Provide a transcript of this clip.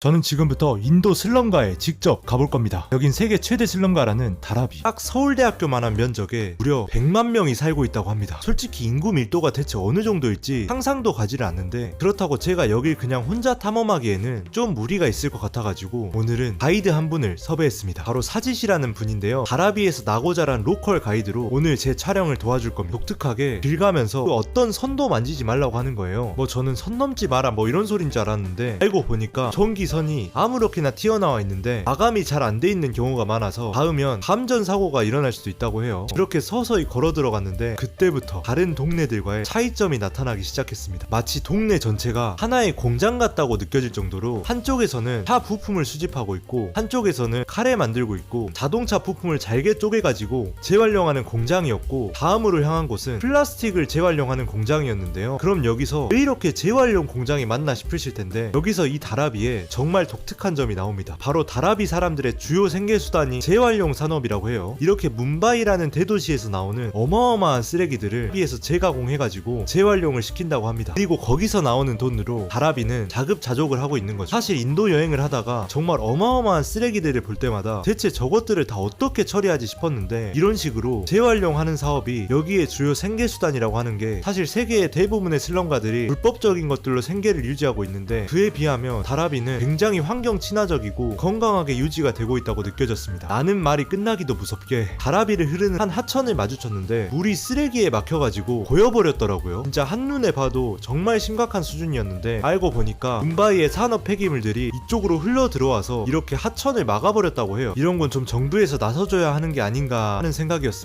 저는 지금부터 인도 슬럼가에 직접 가볼 겁니다. 여긴 세계 최대 슬럼가라는 다라비. 딱 서울대학교만한 면적에 무려 100만 명이 살고 있다고 합니다. 솔직히 인구 밀도가 대체 어느 정도일지 상상도 가지를 않는데 그렇다고 제가 여길 그냥 혼자 탐험하기에는 좀 무리가 있을 것 같아가지고 오늘은 가이드 한 분을 섭외했습니다. 바로 사짓이라는 분인데요. 다라비에서 나고 자란 로컬 가이드로 오늘 제 촬영을 도와줄 겁니다. 독특하게 길 가면서 그 어떤 선도 만지지 말라고 하는 거예요. 뭐 저는 선 넘지 마라 뭐 이런 소린 줄 알았는데 알고 보니까 전기 선이 아무렇게나 튀어나와 있는데 마감이 잘 안 돼 있는 경우가 많아서 닿으면 감전 사고가 일어날 수도 있다고 해요. 이렇게 서서히 걸어 들어갔는데 그때부터 다른 동네들과의 차이점이 나타나기 시작했습니다. 마치 동네 전체가 하나의 공장 같다고 느껴질 정도로 한쪽에서는 차 부품을 수집하고 있고 한쪽에서는 카레 만들고 있고 자동차 부품을 잘게 쪼개가지고 재활용하는 공장이었고 다음으로 향한 곳은 플라스틱을 재활용하는 공장이었는데요. 그럼 여기서 왜 이렇게 재활용 공장이 맞나 싶으실 텐데 여기서 이 다라비에 정말 독특한 점이 나옵니다. 바로 다라비 사람들의 주요 생계수단이 재활용 산업이라고 해요. 이렇게 문바이라는 대도시에서 나오는 어마어마한 쓰레기들을 여기에서 재가공해가지고 재활용을 시킨다고 합니다. 그리고 거기서 나오는 돈으로 다라비는 자급자족을 하고 있는 거죠. 사실 인도 여행을 하다가 정말 어마어마한 쓰레기들을 볼 때마다 대체 저것들을 다 어떻게 처리하지 싶었는데 이런 식으로 재활용하는 사업이 여기에 주요 생계수단이라고 하는 게 사실 세계의 대부분의 슬럼가들이 불법적인 것들로 생계를 유지하고 있는데 그에 비하면 다라비는 굉장히 환경 친화적이고 건강하게 유지가 되고 있다고 느껴졌습니다. 나는 말이 끝나기도 무섭게 다라비를 흐르는 한 하천을 마주쳤는데 물이 쓰레기에 막혀가지고 고여버렸더라고요. 진짜 한눈에 봐도 정말 심각한 수준이었는데 알고 보니까 문바이의 산업 폐기물들이 이쪽으로 흘러 들어와서 이렇게 하천을 막아버렸다고 해요. 이런 건 좀 정부에서 나서줘야 하는 게 아닌가 하는 생각이었습니다.